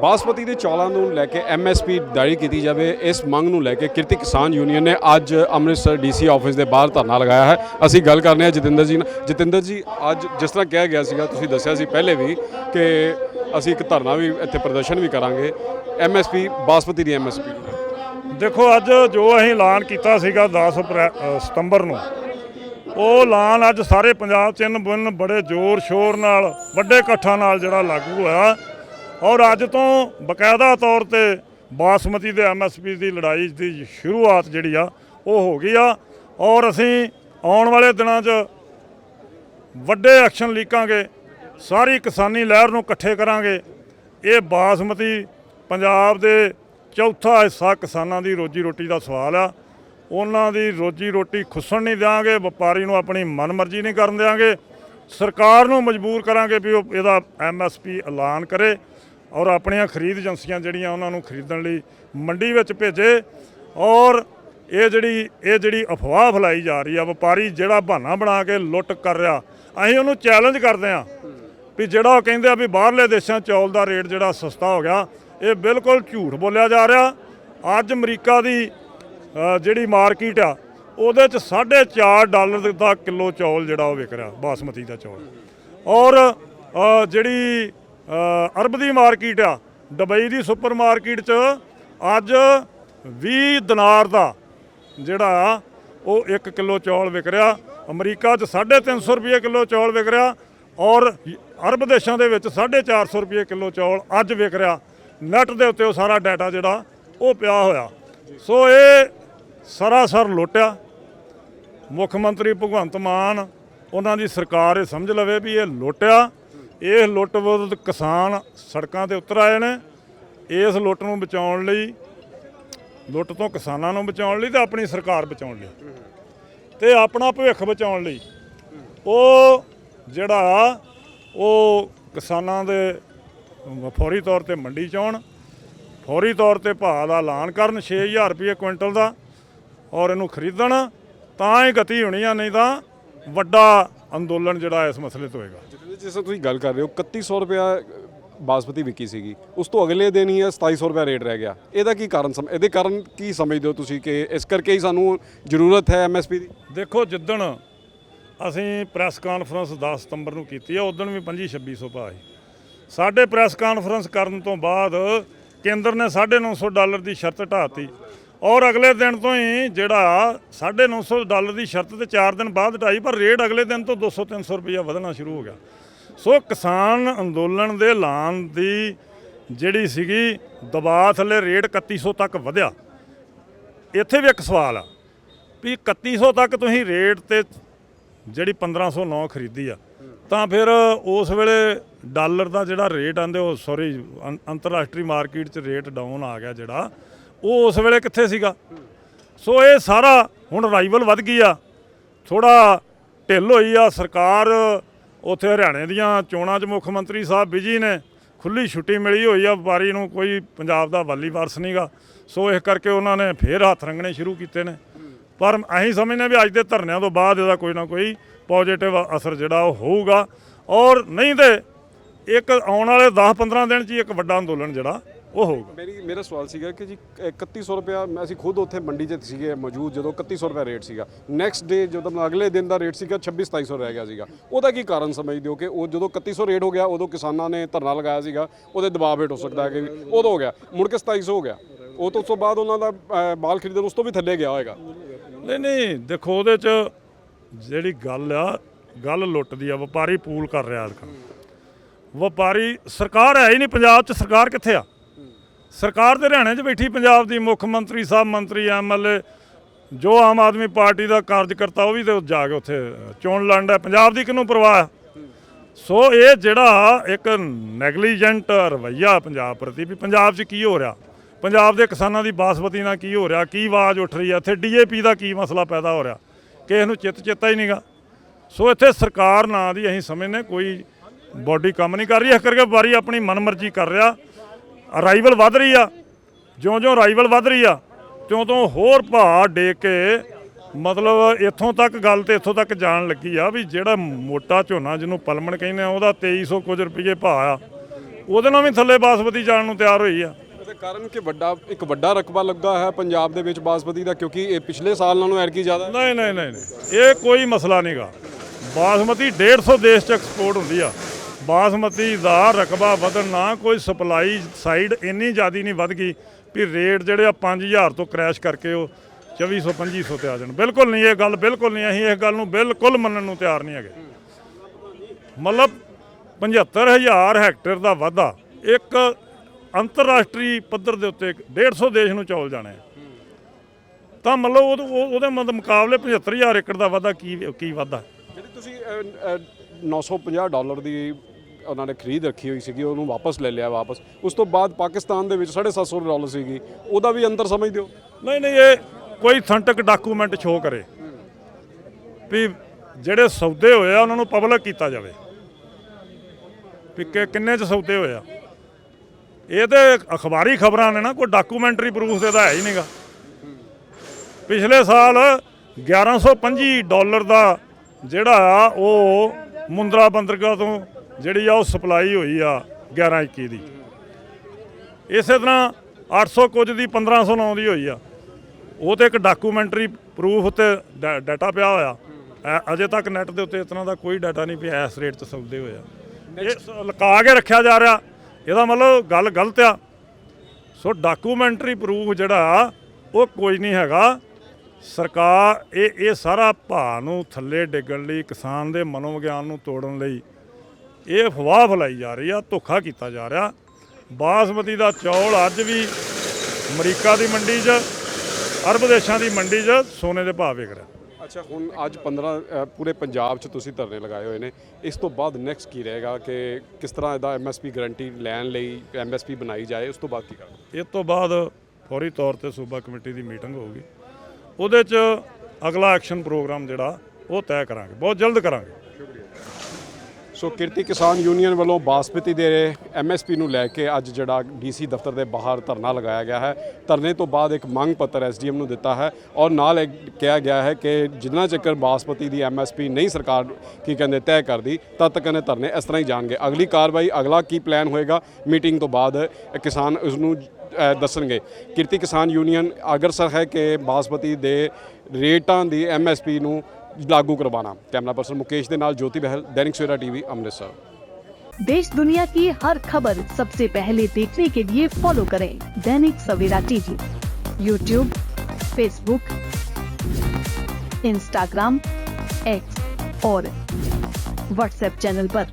ਬਾਸਪਤੀ ਦੇ ਚੌਲਾਂ ਨੂੰ ਲੈ ਕੇ ਐਮਐਸਪੀ ਦਾਇਰ ਕੀਤੀ ਜਾਵੇ, ਇਸ ਮੰਗ ਨੂੰ ਲੈ ਕੇ ਕਿਰਤੀ ਕਿਸਾਨ ਯੂਨੀਅਨ ਨੇ ਅੱਜ ਅੰਮ੍ਰਿਤਸਰ ਡੀਸੀ ਆਫਿਸ ਦੇ ਬਾਹਰ ਧਰਨਾ ਲਗਾਇਆ ਹੈ। ਅਸੀਂ ਗੱਲ ਕਰਨੇ ਆ ਜਤਿੰਦਰ ਜੀ ਨਾਲ। ਜਤਿੰਦਰ ਜੀ, ਅੱਜ ਜਿਸ ਤਰ੍ਹਾਂ ਕਿਹਾ ਗਿਆ ਸੀਗਾ, ਤੁਸੀਂ ਦੱਸਿਆ ਸੀ ਪਹਿਲੇ ਵੀ ਕਿ ਅਸੀਂ ਇੱਕ ਧਰਨਾ ਵੀ ਇੱਥੇ ਪ੍ਰਦਰਸ਼ਨ ਵੀ ਕਰਾਂਗੇ ਐਮਐਸਪੀ ਬਾਸਪਤੀ ਦੀ ਐਮਐਸਪੀ ਦੇਖੋ, ਅੱਜ ਜੋ ਅਸੀਂ ਐਲਾਨ ਕੀਤਾ ਸੀਗਾ 10 ਅਪ੍ਰੈ- ਸਤੰਬਰ ਨੂੰ, ਉਹ ਐਲਾਨ ਅੱਜ ਸਾਰੇ ਪੰਜਾਬ ਚ ਇਨ ਬੁਨ ਬੜੇ ਜ਼ੋਰ ਸ਼ੋਰ ਨਾਲ, ਵੱਡੇ ਇਕੱਠਾਂ ਨਾਲ ਜਿਹੜਾ ਲਾਗੂ ਹੋਇਆ। ਔਰ ਅੱਜ ਤੋਂ ਬਕਾਇਦਾ ਤੌਰ ਤੇ ਬਾਸਮਤੀ ਦੇ ਐਮਐਸਪੀ ਦੀ ਲੜਾਈ ਦੀ ਸ਼ੁਰੂਆਤ ਜਿਹੜੀ ਆ, ਉਹ ਹੋ ਗਈ ਆ। ਔਰ ਅਸੀਂ ਆਉਣ ਵਾਲੇ ਦਿਨਾਂ 'ਚ ਵੱਡੇ ਐਕਸ਼ਨ ਲੀਕਾਂਗੇ, ਸਾਰੀ ਕਿਸਾਨੀ ਲਹਿਰ ਨੂੰ ਇਕੱਠੇ ਕਰਾਂਗੇ। ਇਹ ਬਾਸਮਤੀ ਪੰਜਾਬ ਦੇ ਚੌਥਾ ਹਿੱਸਾ ਕਿਸਾਨਾਂ ਦੀ ਰੋਜੀ ਰੋਟੀ ਦਾ ਸਵਾਲ ਆ। ਉਹਨਾਂ ਦੀ ਰੋਜੀ ਰੋਟੀ ਖੁੱਸਣ ਨਹੀਂ ਦਿਆਂਗੇ, ਵਪਾਰੀ ਨੂੰ ਆਪਣੀ ਮਨਮਰਜ਼ੀ ਨਹੀਂ ਕਰਨ ਦਿਆਂਗੇ। ਸਰਕਾਰ ਨੂੰ ਮਜਬੂਰ ਕਰਾਂਗੇ ਵੀ ਉਹ ਇਹਦਾ ਐਮਐਸਪੀ ਐਲਾਨ ਕਰੇ। ਔਰ ਆਪਣੀਆਂ ਖਰੀਦ ਏਜੰਸੀਆਂ ਜਿਹੜੀਆਂ ਉਹਨਾਂ ਨੂੰ ਖਰੀਦਣ ਲਈ ਮੰਡੀ ਵਿੱਚ ਭੇਜੇ ਔਰ ਇਹ ਜਿਹੜੀ ਇਹ ਜਿਹੜੀ ਅਫਵਾਹ ਫੈਲਾਈ ਜਾ ਰਹੀ ਆ, ਵਪਾਰੀ ਜਿਹੜਾ ਬਹਾਨਾ ਬਣਾ ਕੇ ਲੁੱਟ ਕਰ ਰਿਹਾ, ਅਸੀਂ ਉਹਨੂੰ ਚੈਲੰਜ ਕਰਦੇ ਆ ਵੀ ਜਿਹੜਾ ਉਹ ਕਹਿੰਦੇ ਆ ਵੀ ਬਾਹਰਲੇ ਦੇਸ਼ਾਂ ਚੌਲ ਦਾ ਰੇਟ ਜਿਹੜਾ ਸਸਤਾ ਹੋ ਗਿਆ, ਇਹ ਬਿਲਕੁਲ ਝੂਠ ਬੋਲਿਆ ਜਾ ਰਿਹਾ। ਅੱਜ ਅਮਰੀਕਾ ਦੀ ਜਿਹੜੀ ਮਾਰਕੀਟ ਆ, ਉਹਦੇ 'ਚ 4.5 ਡਾਲਰ ਦਾ ਕਿਲੋ ਚੌਲ ਜਿਹੜਾ ਉਹ ਵਿਕ ਰਿਹਾ, ਬਾਸਮਤੀ ਦਾ ਚੌਲ। ਔਰ ਜਿਹੜੀ ਅਰਬ ਦੀ ਮਾਰਕੀਟ ਆ, ਦੁਬਈ ਦੀ ਸੁਪਰ ਮਾਰਕੀਟ 'ਚ ਅੱਜ 20 ਦਿਨਾਰ ਦਾ ਜਿਹੜਾ ਉਹ 1 ਕਿਲੋ ਚੌਲ ਵਿਕ ਰਿਹਾ, ਅਮਰੀਕਾ 'ਚ 350 ਰੁਪਏ ਕਿਲੋ ਚੌਲ ਵਿਕ ਰਿਹਾ ਔਰ ਅਰਬ ਦੇਸ਼ਾਂ ਦੇ ਵਿੱਚ 450 ਰੁਪਏ ਕਿਲੋ ਚੌਲ ਅੱਜ ਵਿਕ ਰਿਹਾ। ਨੈਟ ਦੇ ਉੱਤੇ ਉਹ ਸਾਰਾ ਡਾਟਾ ਜਿਹੜਾ, ਉਹ ਪਿਆ ਹੋਇਆ। ਸੋ ਇਹ ਸਰਾਸਰ ਲੁੱਟਿਆ। ਮੁੱਖ ਮੰਤਰੀ ਭਗਵੰਤ ਮਾਨ, ਉਹਨਾਂ ਦੀ ਸਰਕਾਰ ਇਹ ਸਮਝ ਲਵੇ ਵੀ ਇਹ ਲੁੱਟਿਆ। ਇਹ ਲੁੱਟ ਵਿਰੁੱਧ ਕਿਸਾਨ ਸੜਕਾਂ ਤੇ ਉਤਰ ਆਏ ਨੇ। ਇਸ ਲੁੱਟ ਨੂੰ ਬਚਾਉਣ ਲਈ, ਲੁੱਟ ਤੋਂ ਕਿਸਾਨਾਂ ਨੂੰ ਬਚਾਉਣ ਲਈ ਤੇ ਆਪਣੀ ਸਰਕਾਰ ਬਚਾਉਣ ਲਈ ਤੇ ਆਪਣਾ ਭਵਿੱਖ ਬਚਾਉਣ ਲਈ। ਉਹ ਜਿਹੜਾ ਉਹ ਕਿਸਾਨਾਂ ਦੇ ਫੌਰੀ ਤੌਰ ਤੇ ਮੰਡੀ ਚ ਆਉਣ, ਫੌਰੀ ਤੌਰ ਤੇ ਭਾਅ ਦਾ ਐਲਾਨ ਕਰਨ 6000 ਰੁਪਏ ਕੁਇੰਟਲ ਦਾ ਔਰ ਇਹਨੂੰ ਖਰੀਦਣ, ਤਾਂ ਹੀ ਗਤੀ ਹੋਣੀ ਆ, ਨਹੀਂ ਤਾਂ ਵੱਡਾ ਅੰਦੋਲਨ ਜਿਹੜਾ ਇਸ ਮਸਲੇ ਤੋਂ ਹੋਏਗਾ। ਜਿਸ ਤਰ੍ਹਾਂ ਤੁਸੀਂ ਗੱਲ ਕਰ ਰਹੇ ਹੋ 3100 ਰੁਪਇਆ ਬਾਸਮਤੀ ਵਿਕੀ ਸੀਗੀ। ਉਸ ਤੋਂ ਅਗਲੇ ਦਿਨ ਹੀ ਇਹ 2700 ਰੁਪਇਆ ਰੇਟ ਰਹਿ ਗਿਆ। ਇਹਦਾ ਕੀ ਕਾਰਨ ਸਮ ਇਹਦੇ ਕਾਰਨ ਕੀ ਸਮਝਦੇ ਹੋ ਤੁਸੀਂ ਕਿ ਇਸ ਕਰਕੇ ਹੀ ਸਾਨੂੰ ਜ਼ਰੂਰਤ ਹੈ ਐਮਐਸਪੀ ਦੀ? ਦੇਖੋ ਜਿੱਦਣ ਅਸੀਂ ਪ੍ਰੈਸ ਕਾਨਫਰੰਸ 10 ਸਤੰਬਰ ਨੂੰ ਕੀਤੀ ਆ ਉਦੋਂ ਵੀ 25 2600 ਭਾਅ ਸੀ। ਸਾਡੇ ਪ੍ਰੈਸ ਕਾਨਫਰੰਸ ਕਰਨ ਤੋਂ ਬਾਅਦ ਕੇਂਦਰ ਨੇ 950 ਡਾਲਰ ਦੀ ਸ਼ਰਤ ਢਾਤੀ ਔਰ ਅਗਲੇ ਦਿਨ ਤੋਂ ਹੀ ਜਿਹੜਾ 950 ਡਾਲਰ ਦੀ ਸ਼ਰਤ ਤੇ 4 ਦਿਨ ਬਾਅਦ ਢਾਈ, ਪਰ ਰੇਟ ਅਗਲੇ ਦਿਨ ਤੋਂ 200 300 ਰੁਪਈਆ ਵਧਣਾ ਸ਼ੁਰੂ ਹੋ ਗਿਆ। ਸੋ ਕਿਸਾਨ ਅੰਦੋਲਨ ਦੇ ਐਲਾਨ ਦੀ ਜਿਹੜੀ ਸੀਗੀ, ਦਬਾਅ ਥੱਲੇ ਰੇਟ 3100 ਤੱਕ ਵਧਿਆ। ਇੱਥੇ ਵੀ ਇੱਕ ਸਵਾਲ ਆ ਵੀ 3100 ਤੱਕ ਤੁਸੀਂ ਰੇਟ ਤੇ ਜਿਹੜੀ 1509 ਖਰੀਦੀ ਆ, ਤਾਂ ਫਿਰ ਉਸ ਵੇਲੇ ਡਾਲਰ ਦਾ ਜਿਹੜਾ ਰੇਟ ਆਂਦੇ ਉਹ ਸੌਰੀ ਅੰਤਰਰਾਸ਼ਟਰੀ ਮਾਰਕੀਟ 'ਚ ਰੇਟ ਡਾਊਨ ਆ ਗਿਆ ਜਿਹੜਾ। ਉਹ ਉਸ ਵੇਲੇ ਕਿੱਥੇ ਸੀਗਾ? ਸੋ ਇਹ ਸਾਰਾ ਹੁਣ ਰਾਈਵਲ ਵੱਧ ਗਈ ਆ। ਥੋੜਾ ਢਿੱਲ ਹੋਈ ਆ। ਸਰਕਾਰ ਉੱਥੇ ਹਰਿਆਣੇ ਦੀਆਂ ਚੋਣਾਂ 'ਚ ਮੁੱਖ ਮੰਤਰੀ ਸਾਹਿਬ ਬਿਜ਼ੀ ਨੇ। ਖੁੱਲੀ ਛੁੱਟੀ ਮਿਲੀ ਹੋਈ ਆ। ਵਪਾਰੀ ਨੂੰ ਕੋਈ ਪੰਜਾਬ ਦਾ ਵਾਲੀ ਵਾਰਸ ਨਹੀਂਗਾ ਸੋ ਇਸ ਕਰਕੇ ਉਹਨਾਂ ਨੇ ਫੇਰ ਹੱਥ ਰੰਗਣੇ ਸ਼ੁਰੂ ਕੀਤੇ ਨੇ। ਪਰ ਅਸੀਂ ਸਮਝਦੇ ਵੀ ਅੱਜ ਦੇ ਧਰਨਿਆਂ ਤੋਂ ਬਾਅਦ ਇਹਦਾ ਕੋਈ ਨਾ ਕੋਈ ਪੋਜ਼ਿਟਿਵ ਅਸਰ ਜਿਹੜਾ ਉਹ ਹੋਊਗਾ। ਔਰ ਨਹੀਂ ਤੇ ਇੱਕ ਆਉਣ ਵਾਲੇ 10-15 ਦਿਨ 'ਚ ਹੀ ਇੱਕ ਵੱਡਾ ਅੰਦੋਲਨ ਜਿਹੜਾ ਉਹ ਹੋਊਗਾ। ਮੇਰੀ ਮੇਰਾ ਸਵਾਲ ਸੀਗਾ ਕਿ ਜੀ 3100 ਰੁਪਇਆ ਮੈਂ ਅਸੀਂ ਖੁਦ ਉੱਥੇ ਮੰਡੀ 'ਚ ਸੀਗੇ ਮੌਜੂਦ ਜਦੋਂ 3100 ਰੁਪਇਆ ਰੇਟ ਸੀਗਾ। ਨੈਕਸਟ ਡੇ ਜਦੋਂ ਅਗਲੇ ਦਿਨ ਦਾ ਰੇਟ ਸੀਗਾ 26 2700 ਰਹਿ ਗਿਆ ਸੀਗਾ। ਉਹਦਾ ਕੀ ਕਾਰਨ ਸਮਝਦੇ ਹੋ ਕਿ ਉਹ ਜਦੋਂ 3100 ਰੇਟ ਹੋ ਗਿਆ ਉਦੋਂ ਕਿਸਾਨਾਂ ਨੇ ਧਰਨਾ ਲਗਾਇਆ ਸੀਗਾ ਉਹਦੇ ਦਬਾਅ ਹੇਠ ਹੋ ਸਕਦਾ ਹੈ ਕਿ ਉਦੋਂ ਹੋ ਗਿਆ। ਮੁੜ ਕੇ 2700 ਹੋ ਗਿਆ। ਉਹ ਤੋਂ ਉਸ ਤੋਂ ਬਾਅਦ ਉਹਨਾਂ ਦਾ ਮਾਲ ਖਰੀਦਣ ਉਸ ਤੋਂ ਵੀ ਥੱਲੇ ਗਿਆ ਹੋਏਗਾ। ਨਹੀਂ ਨਹੀਂ ਦੇਖੋ ਉਹਦੇ 'ਚ ਜਿਹੜੀ ਗੱਲ ਆ ਗੱਲ ਲੁੱਟ ਦੀ ਆ ਵਪਾਰੀ ਪੂਲ ਕਰ ਰਿਹਾ ਅੱਜ ਵਪਾਰੀ ਸਰਕਾਰ ਹੈ ਹੀ ਨਹੀਂ ਪੰਜਾਬ 'ਚ ਸਰਕਾਰ ਕਿੱਥੇ ਆ? ਸਰਕਾਰ ਤੇ ਹਰਿਆਣੇ 'ਚ ਬੈਠੀ ਪੰਜਾਬ ਦੀ ਮੁੱਖ ਮੰਤਰੀ ਸਾਹਿਬ ਮੰਤਰੀ ਐਮਐਲਏ ਜੋ ਆਮ ਆਦਮੀ ਪਾਰਟੀ ਦਾ ਕਾਰਜਕਰਤਾ ਉਹ ਵੀ ਤੇ ਜਾ ਕੇ ਉੱਥੇ ਚੋਣ ਲੜਦਾ ਪੰਜਾਬ ਦੀ ਕਿਹਨੂੰ ਪਰਵਾਹ ਆ? ਸੋ ਇਹ ਜਿਹੜਾ ਇੱਕ ਨੈਗਲੀਜੈਂਟ ਰਵਈਆ ਪੰਜਾਬ ਪ੍ਰਤੀ ਵੀ ਪੰਜਾਬ 'ਚ ਕੀ ਹੋ ਰਿਹਾ? ਪੰਜਾਬ ਦੇ ਕਿਸਾਨਾਂ ਦੀ ਬਾਸਮਤੀ ਨਾਲ ਕੀ ਹੋ ਰਿਹਾ? ਕੀ ਆਵਾਜ਼ ਉੱਠ ਰਹੀ ਹੈ? ਇੱਥੇ ਡੀਏਪੀ ਦਾ ਕੀ ਮਸਲਾ ਪੈਦਾ ਹੋ ਰਿਹਾ? ਕਿਸੇ ਨੂੰ ਚਿੱਤ ਚੇਤਾ ਹੀ ਨਹੀਂਗਾ। ਸੋ ਇੱਥੇ ਸਰਕਾਰ ਨਾਂ ਦੀ ਅਸੀਂ ਸਮਝਨੇ ਕੋਈ ਬਾਡੀ ਕੰਮ ਨਹੀਂ ਕਰ ਰਹੀ। ਇਸ ਕਰਕੇ ਵਾਰੀ ਆਪਣੀ ਮਨਮਰਜ਼ੀ ਕਰ ਰਿਹਾ। ਅਰਾਈਵਲ ਵੱਧ ਰਹੀ ਆ। ਜਿਉਂ-ਜਿਉਂ ਅਰਾਈਵਲ ਵੱਧ ਰਹੀ ਆ ਤਿਉਂ-ਤਿਉਂ ਹੋਰ ਭਾਅ ਡੇ ਕੇ ਮਤਲਬ ਇੱਥੋਂ ਤੱਕ ਗੱਲ ਤੇ ਇੱਥੋਂ ਤੱਕ ਜਾਣ ਲੱਗੀ ਆ ਵੀ ਜਿਹੜਾ ਮੋਟਾ ਝੋਨਾ ਜਿਹਨੂੰ ਪਲਮਣ ਕਹਿੰਦੇ ਆ ਉਹਦਾ 2300 ਕੁਝ ਰੁਪਏ ਭਾਅ ਆ। ਉਹਦੇ ਨਾਲ ਵੀ ਥੱਲੇ ਬਾਸਮਤੀ ਜਾਣ ਨੂੰ ਤਿਆਰ ਹੋਈ ਆ। ਉਹਦੇ ਕਾਰਨ ਕਿ ਵੱਡਾ ਇੱਕ ਵੱਡਾ ਰਕਬਾ ਲੱਗਾ ਹੈ ਪੰਜਾਬ ਦੇ ਵਿੱਚ ਬਾਸਮਤੀ ਦਾ ਕਿਉਂਕਿ ਇਹ ਪਿਛਲੇ ਸਾਲ ਨਾਲੋਂ ਐਰਕੀ ਜ਼ਿਆਦਾ ਨਹੀਂ ਨਹੀਂ ਨਹੀਂ। ਇਹ ਕੋਈ ਮਸਲਾ ਨਹੀਂਗਾ ਬਾਸਮਤੀ 150 ਦੇਸ਼ ਚ ਐਕਸਪੋਰਟ ਹੁੰਦੀ ਆ। ਬਾਸਮਤੀ ਦਾ ਰਕਬਾ ਵਧਣ ਨਾ ਕੋਈ ਸਪਲਾਈ ਸਾਈਡ ਇੰਨੀ ਜ਼ਿਆਦੀ ਨਹੀਂ ਵੱਧ ਗਈ ਵੀ ਰੇਟ ਜਿਹੜੇ ਆ 5000 ਤੋਂ ਕ੍ਰੈਸ਼ ਕਰਕੇ ਉਹ 2400 2500 ਤੇ ਆ ਜਾਣ। ਬਿਲਕੁਲ ਨਹੀਂ ਇਹ ਗੱਲ ਬਿਲਕੁਲ ਨਹੀਂ ਅਸੀਂ ਇਸ ਗੱਲ ਨੂੰ ਬਿਲਕੁਲ ਮੰਨਣ ਨੂੰ ਤਿਆਰ ਨਹੀਂ ਹੈਗੇ। ਮਤਲਬ 75000 ਹੈਕਟੇਅਰ ਦਾ ਵਾਧਾ ਇੱਕ ਅੰਤਰਰਾਸ਼ਟਰੀ ਪੱਧਰ ਦੇ ਉੱਤੇ 150 ਦੇਸ਼ ਨੂੰ ਚੌਲ ਜਾਣਾ ਹੈ ਤਾਂ ਮਤਲਬ ਉਹ ਉਹਦੇ ਮਤਲਬ ਮੁਕਾਬਲੇ 75000 ਏਕੜ ਦਾ ਵਾਧਾ ਕੀ ਕੀ ਵਾਧਾ? ਜਿਹੜੀ ਤੁਸੀਂ ਅਹ, ਅਹ, 950 ਡਾਲਰ ਦੀ ਉਹਨਾਂ ਨੇ ਖਰੀਦ ਰੱਖੀ ਹੋਈ ਸੀਗੀ, ਉਹਨੂੰ ਵਾਪਸ ਲੈ ਲਿਆ ਵਾਪਸ। ਉਸ ਤੋਂ ਬਾਅਦ ਪਾਕਿਸਤਾਨ ਦੇ ਵਿੱਚ 750 ਡਾਲਰ ਸੀਗੀ। ਉਹਦਾ ਵੀ ਅੰਦਰ ਸਮਝ ਦਿਓ। ਨਹੀਂ ਨਹੀਂ, ਇਹ ਕੋਈ ਥੰਟਕ ਡਾਕੂਮੈਂਟ ਸ਼ੋ ਕਰੇ। ਵੀ ਜਿਹੜੇ ਸੌਦੇ ਹੋਏ ਆ, ਉਹਨਾਂ ਨੂੰ ਪਬਲਿਕ ਕੀਤਾ ਜਾਵੇ। ਵੀ ਕਿ ਕਿੰਨੇ ਚ ਸੌਦੇ ਹੋਏ ਆ। ਇਹ ਤੇ ਅਖਬਾਰੀ ਖਬਰਾਂ ਨੇ ਨਾ, ਕੋਈ ਡਾਕੂਮੈਂਟਰੀ ਪ੍ਰੂਫ ਤੇ ਤਾਂ ਹੈ ਹੀ ਨਹੀਂਗਾ ਪਿਛਲੇ ਸਾਲ 1125 ਡਾਲਰ ਦਾ ਜਿਹੜਾ ਆ, ਉਹ ਮੁੰਦਰਾ ਬੰਦਰਗਾਹ ਤੋਂ ਜਿਹੜੀ ਆ ਉਹ ਸਪਲਾਈ ਹੋਈ ਆ 11 21 ਦੀ। ਇਸੇ ਤਰ੍ਹਾਂ 800 ਕੁਝ ਦੀ 1509 ਦੀ ਹੋਈ ਆ। ਉਹ ਤੇ ਇੱਕ ਡਾਕੂਮੈਂਟਰੀ ਪ੍ਰੂਫ ਉੱਤੇ ਡਾ- ਡਾਟਾ ਪਿਆ ਹੋਇਆ। ਐ- ਅਜੇ ਤੱਕ ਨੈਟ ਦੇ ਉੱਤੇ ਇਸ ਤਰ੍ਹਾਂ ਦਾ ਕੋਈ ਡਾਟਾ ਨਹੀਂ ਪਿਆ, ਇਸ ਰੇਟ 'ਚ ਸੌਦੇ ਹੋਇਆ ਇਹ ਸ- ਲੁਕਾ ਕੇ ਰੱਖਿਆ ਜਾ ਰਿਹਾ। ਇਹਦਾ ਮਤਲਬ ਗੱਲ ਗਲਤ ਆ। ਸੋ ਡਾਕੂਮੈਂਟਰੀ ਪ੍ਰੂਫ ਜਿਹੜਾ ਉਹ ਕੋਈ ਨਹੀਂ ਹੈਗਾ। ਸਰਕਾਰ, ਇਹ ਇਹ ਸਾਰਾ ਭਾਅ ਨੂੰ ਥੱਲੇ ਡਿੱਗਣ ਲਈ, ਕਿਸਾਨ ਦੇ ਮਨੋਵਿਗਿਆਨ ਨੂੰ ਤੋੜਨ ਲਈ ਇਹ ਅਫਵਾਹ ਫੈਲਾਈ ਜਾ ਰਹੀ ਆ ਧੋਖਾ ਕੀਤਾ ਜਾ ਰਿਹਾ। ਬਾਸਮਤੀ ਦਾ ਚੌਲ ਅੱਜ ਵੀ ਅਮਰੀਕਾ ਦੀ ਮੰਡੀ 'ਚ ਅਰਬ ਦੇਸ਼ਾਂ ਦੀ ਮੰਡੀ 'ਚ ਸੋਨੇ ਦੇ ਭਾਅ ਵਿਕ ਰਿਹਾ। ਅੱਛਾ ਹੁਣ ਅੱਜ 15 ਅਹ, ਪੂਰੇ ਪੰਜਾਬ 'ਚ ਤੁਸੀਂ ਧਰਨੇ ਲਗਾਏ ਹੋਏ ਨੇ। ਇਸ ਤੋਂ ਬਾਅਦ ਨੈਕਸਟ ਕੀ ਰਹੇਗਾ ਕਿ ਕਿਸ ਤਰ੍ਹਾਂ ਇਹਦਾ ਐਮਐਸਪੀ ਗਾਰੰਟੀ ਲੈਣ ਲਈ ਐਮਐਸਪੀ ਬਣਾਈ ਜਾਏ ਉਸ ਤੋਂ ਬਾਅਦ ਕੀ ਕਰਨਾ? ਇਸ ਤੋਂ ਬਾਅਦ ਫੌਰੀ ਤੌਰ ਤੇ ਸੂਬਾ ਕਮੇਟੀ ਦੀ ਮੀਟਿੰਗ ਹੋਊਗੀ। ਉਹਦੇ 'ਚ ਅਗਲਾ ਐਕਸ਼ਨ ਪ੍ਰੋਗਰਾਮ ਜਿਹੜਾ ਉਹ ਤੈਅ ਕਰਾਂਗੇ ਬਹੁਤ ਜਲਦ ਕਰਾਂਗੇ। ਸੋ ਕਿਰਤੀ ਕਿਸਾਨ ਯੂਨੀਅਨ ਵੱਲੋਂ ਬਾਸਮਤੀ ਦੇ ਐਮਐਸਪੀ ਨੂੰ ਲੈ ਕੇ ਅੱਜ ਜਿਹੜਾ ਡੀਸੀ ਦਫ਼ਤਰ ਦੇ ਬਾਹਰ ਧਰਨਾ ਲਗਾਇਆ ਗਿਆ ਹੈ। ਧਰਨੇ ਤੋਂ ਬਾਅਦ ਇੱਕ ਮੰਗ ਪੱਤਰ ਐਸਡੀਐਮ ਨੂੰ ਦਿੱਤਾ ਹੈ ਔਰ ਨਾਲ ਇਹ ਕਿਹਾ ਗਿਆ ਹੈ ਕਿ ਜਿੰਨਾ ਚੱਕਰ ਬਾਸਮਤੀ ਦੀ ਐਮਐਸਪੀ ਨਹੀਂ ਸਰਕਾਰ ਕੀ ਕਹਿੰਦੇ ਤੈਅ ਕਰਦੀ, ਤਦ ਤੱਕ ਇਹ ਧਰਨੇ ਇਸ ਤਰ੍ਹਾਂ ਹੀ ਜਾਣਗੇ। ਅਗਲੀ ਕਾਰਵਾਈ, ਅਗਲਾ ਕੀ ਪਲਾਨ ਹੋਏਗਾ, ਮੀਟਿੰਗ ਤੋਂ ਬਾਅਦ ਕਿਸਾਨ ਉਸ ਨੂੰ ਦੱਸਣਗੇ। ਕਿਰਤੀ ਕਿਸਾਨ ਯੂਨੀਅਨ ਅਗਰਸਰ ਹੈ ਕਿ ਬਾਸਮਤੀ ਦੇ ਰੇਟਾਂ ਦੀ ਐਮਐਸਪੀ ਨੂੰ ਲਾਗੂ ਕਰਵਾਉਣਾ ਕੈਮਰਾ ਪਰਸਨ ਮੁਕੇਸ਼ ਦੇ ਨਾਲ ਜੋਤੀ ਬਹਿਲ ਦੈਨਿਕ ਸਵੇਰਾ ਟੀਵੀ ਅੰਮ੍ਰਿਤਸਰ देश दुनिया की हर खबर सबसे पहले देखने के लिए फॉलो करें Dainik Savera TV YouTube Facebook Instagram X और व्हाट्सएप चैनल पर।